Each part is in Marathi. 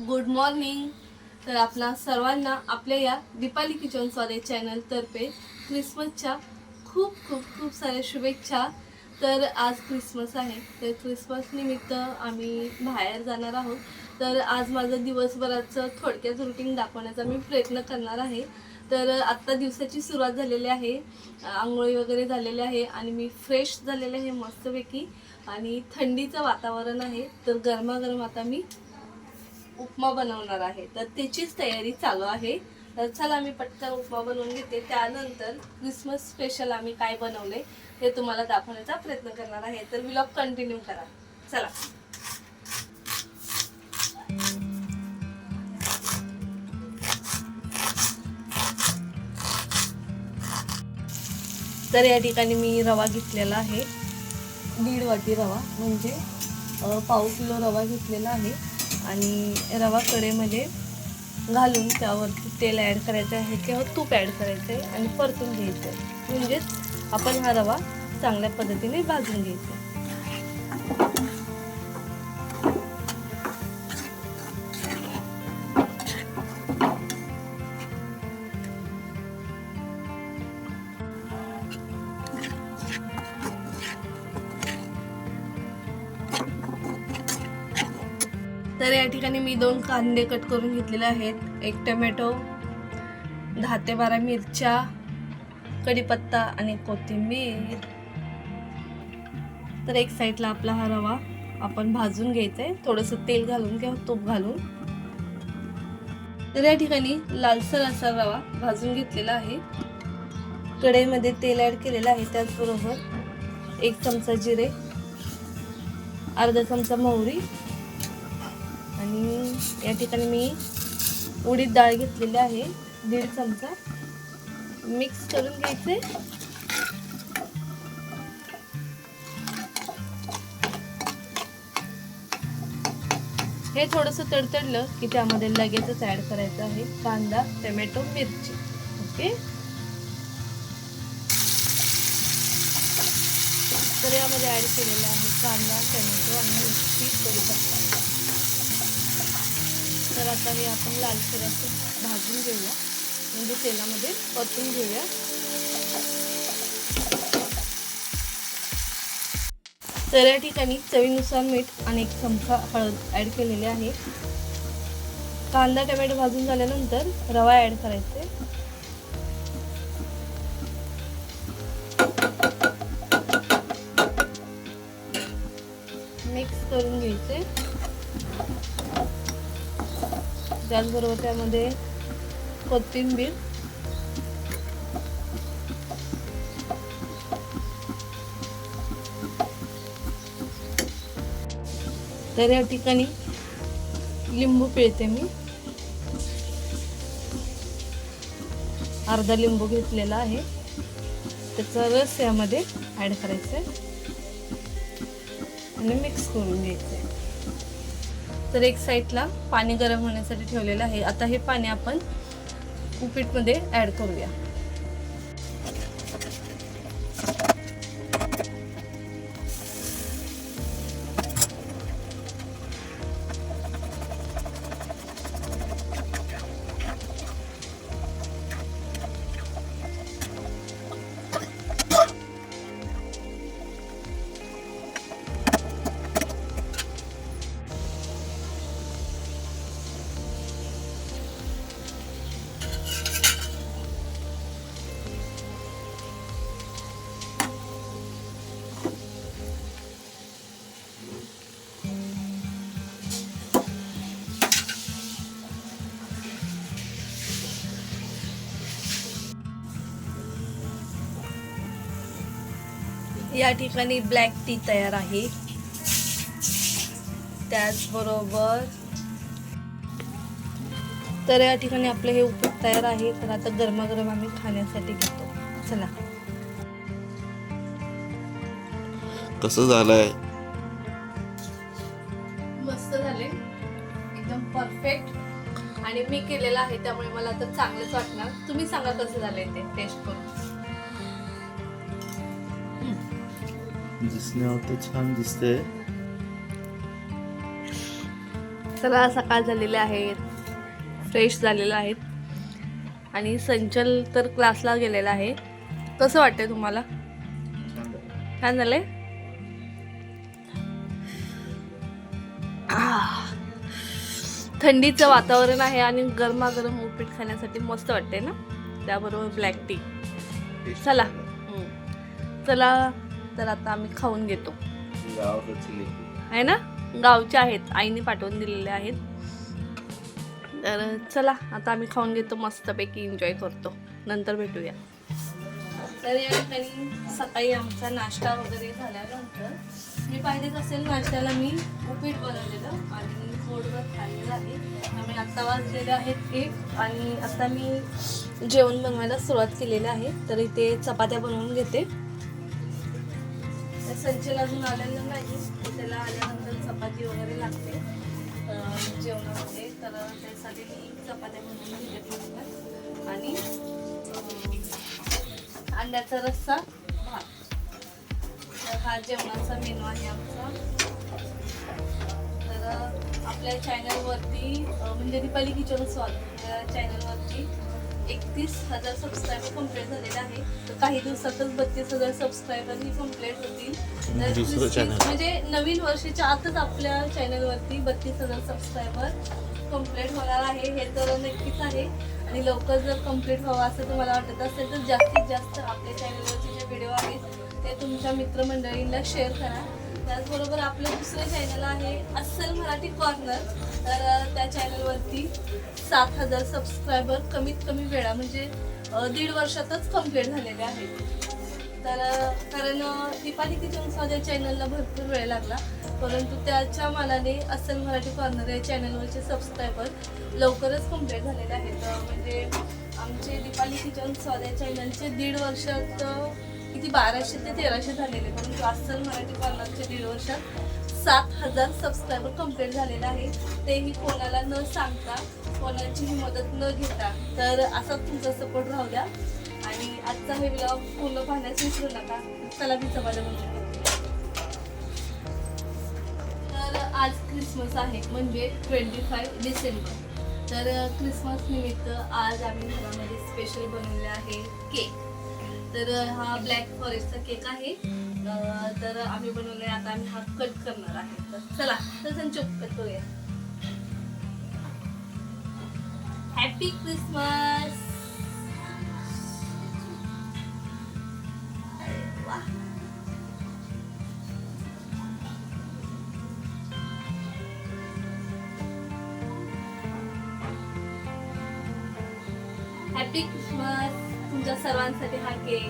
Good morning. तर आपणा सर्वांना आपल्या या दीपाली किचन स्वादे चॅनलतर्फे क्रिसमसच्या खूप खूप खूप साऱ्या शुभेच्छा. तर आज क्रिसमस आहे. तर क्रिसमस निमित्त आम्ही बाहेर जाणार आहोत. तर आज माझं दिवसभराचं थोडक्यात रुटीन दाखवण्याचा मी प्रयत्न करणार आहे. तर आत्ता दिवसाची सुरुवात झालेली आहे. आंघोळी वगैरे झालेली आहे आणि मी फ्रेश झालेले आहे मस्तपैकी. आणि थंडीचं वातावरण आहे. तर गरमागरम आता मी उपमा बनवणार आहे. तर त्याचीच तयारी चालू आहे. तर चला मी पटकन उपमा बनवून घेते. त्यानंतर क्रिसमस स्पेशल आम्ही काय बनवले हे तुम्हाला दाखवण्याचा प्रयत्न करणार आहे. तर व्लॉग कंटिन्यू करा. चला. तर या ठिकाणी मी रवा घेतलेला आहे. दीड वाटी रवा म्हणजे पाऊ पाव किलो रवा घेतलेला आहे. आणि रवा कडेमध्ये घालून त्यावरती तेल ॲड करायचं आहे किंवा तूप ॲड करायचं आहे आणि परतून घ्यायचं आहे. म्हणजेच आपण हा रवा चांगल्या पद्धतीने भाजून घ्यायचा तर या ठिकाणी मी दोन कांदे कट करून घेतलेले आहेत. एक टमॅटो दहा ते बारा मिरच्या कढीपत्ता आणि कोथिंबीर. तर एक साईडला आपला हा रवा आपण भाजून घ्यायचा आहे थोडंसं तेल घालून किंवा तूप घालून. तर या ठिकाणी लालसर असा रवा भाजून घेतलेला आहे. कढईमध्ये तेल ॲड केलेलं आहे त्याचबरोबर एक चमचा जिरे अर्धा चमचा मोहरी आणि या ठिकाणी मी उडीद डाळ घेतलेली आहे दीड चमचा. मिक्स करून घ्यायचे. हे थोडंसं तडतडलं की त्यामध्ये लगेचच ॲड करायचं आहे कांदा टोमॅटो मिरची. ओके? तर यामध्ये ॲड केलेलं आहे कांदा टोमॅटो आणि मिरची करू शकता तर आता हे आपण लालसर असं भाजून घेऊया. म्हणजे तेलामध्ये परतून घेऊया. तर या ठिकाणी चवीनुसार मीठ आणि एक चमचा हळद ॲड केलेली आहे. कांदा टमॅटो भाजून झाल्यानंतर रवा ॲड करायचे. मिक्स करून घ्यायचे. त्याचबरोबर त्यामध्ये कोथिंबीर. तर या ठिकाणी लिंबू पिळते मी. अर्धा लिंबू घेतलेला आहे. त्याचा रस यामध्ये ॲड करायचा आहे. आणि मिक्स करून घ्यायचं आहे. तर एक साईडला पाणी गरम होण्यासाठी ठेवलेलं आहे. आता हे पाणी आपण उपीटमध्ये ॲड करूया. या ठिकाणी ब्लॅक टी तयार आहे. त्याचबरोबर तर या ठिकाणी आपलं हे उपीट तयार आहे. तर आता गरमागरम आम्ही खाण्यासाठी घेतो. चला. कसं झालंय? मस्त झाले. एकदम परफेक्ट आणि मी केलेलं आहे त्यामुळे मला तर चांगलंच वाटणार. तुम्ही सांगा कसं झालंय ते टेस्ट करून. दिसण्यावर तर छान दिसतंय. चला सकाळ झालेले आहेत फ्रेश झालेलं आहेत. आणि संचल तर क्लासला गेलेला आहे. कसं वाटतंय तुम्हाला? छान झालंय? थंडीचं वातावरण आहे आणि गरमागरम उपीट खाण्यासाठी मस्त वाटते ना? त्याबरोबर ब्लॅक टी. चला. चला. तर आता आम्ही खाऊन घेतो. आहे ना? गावचे आहेत. आईने पाठवून दिलेले आहेत. तर चला आता आम्ही खाऊन घेतो. मस्तपैकी एन्जॉय करतो. नंतर भेटूया. तर या ठिकाणी सकाळी आमचा नाश्ता वगैरे झाल्यानंतर मी पाहिलेच असेल नाश्त्याला मी उपीट बनवलेलं आणि थोडं खाल्लेलं आहे. त्यामुळे आत्ता वाजलेले आहेत एक आणि आता मी जेवण बनवायला सुरुवात केलेली आहे. तर इथे चपात्या बनवून घेते. संचल अजून आलेलं नाही त्याला आल्यानंतर चपाती वगैरे लागते. जेवणामध्ये. तर त्यासाठी मी चपात्या म्हणून आणि अंड्याचा रस्सा भात. तर हा जेवणाचा मेनू आहे आमचा. तर आपल्या चॅनलवरती म्हणजे दीपाली किचन स्वाद या चॅनलवरती एकतीस हजार सबस्क्रायबर कंप्लीट झालेले आहे. तर काही दिवसातच बत्तीस हजार सबस्क्रायबर ही कंप्लीट होतील. तर दुसरं क्रिस्पी- channel. म्हणजे नवीन वर्षाच्या आतच आपल्या चॅनलवरती बत्तीस हजार सबस्क्रायबर कंप्लीट होणार आहे. हे तर नक्कीच आहे. आणि लवकर जर कंप्लीट व्हावं असं तुम्हाला वाटत असेल तर जास्तीत जास्त आपल्या चॅनलवरचे जे व्हिडिओ आहेत ते तुमच्या मित्रमंडळींना शेअर करा. त्याचबरोबर आपलं दुसरं चॅनल आहे अस्सल मराठी कॉर्नर तर त्या चॅनलवरती सात हजार सबस्क्रायबर कमीत कमी वेळा म्हणजे दीड वर्षातच कंप्लीट झालेले आहेत. तर कारण दीपाली किचन स्वाद चॅनलला भरपूर वेळ लागला. परंतु त्याच्या मानाने अस्सल मराठी कॉर्नर या चॅनलवरचे सबस्क्रायबर लवकरच कंप्लीट झालेले आहेत. म्हणजे आमचे दीपाली किचन स्वाद या चॅनलचे दीड वर्षात किती बाराशे ते तेराशे झालेले परंतु अस्सल मराठी कॉर्नरचे दीड वर्षात सात हजार सबस्क्रायबर कंप्लीट झालेला आहे. तेही कोणाला न सांगता कोणाचीही मदत न घेता. तर असा तुमचा सपोर्ट राहू द्या. आणि आजचा हे ब्लॉग पूर्ण पाहण्यास विसरू नका. चला मी समाजा बनवून तर आज क्रिसमस आहे म्हणजे ट्वेंटी फाय डिसेंबर. तर क्रिसमस निमित्त आज आम्ही घरामध्ये स्पेशल बनवले आहे केक तर हा ब्लॅक फॉरेस्टचा केक आहे. तर आम्ही बनवलाय आता आम्ही हा कट करणार आहे. तर चला तर संचोक कट करूया. हॅपी क्रिसमस हॅपी क्रिसमस तुमच्या सर्वांसाठी हा केक.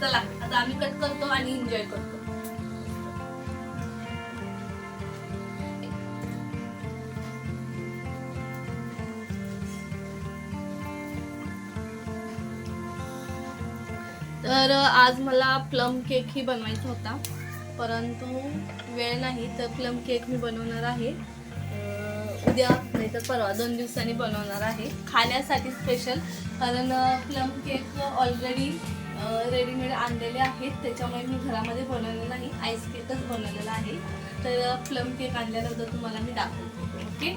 चला आता आम्ही कट करतो आणि एन्जॉय करतो. तर आज मला प्लम केक ही बनवायचा होता. परंतु वेळ नाही तर प्लम केक मी बनवणार आहे. उद्या नाही तर परवा दोन दिवसांनी बनवणार आहे. खाण्यासाठी स्पेशल कारण प्लम केक ऑलरेडी रेडीमेड आणलेले आहेत. त्याच्यामुळे मी घरामध्ये बनवलेलं नाही. आईस केकच बनवलेला आहे. तर प्लम केक आणल्यानंतर तुम्हाला मी दाखवते. ओके?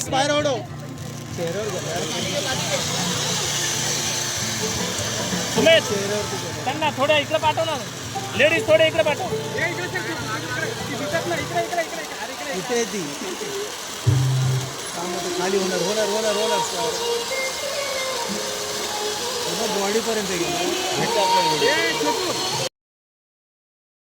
स्पायरो उडव स्पायरो उडव सुमेश त्यांना थोडं इकडे पाठव ना. लेडीज थोडे इकडे पाठव. इथे ती. खाली होणार होणार होणार होणार. बॉडी पर्यंत गेली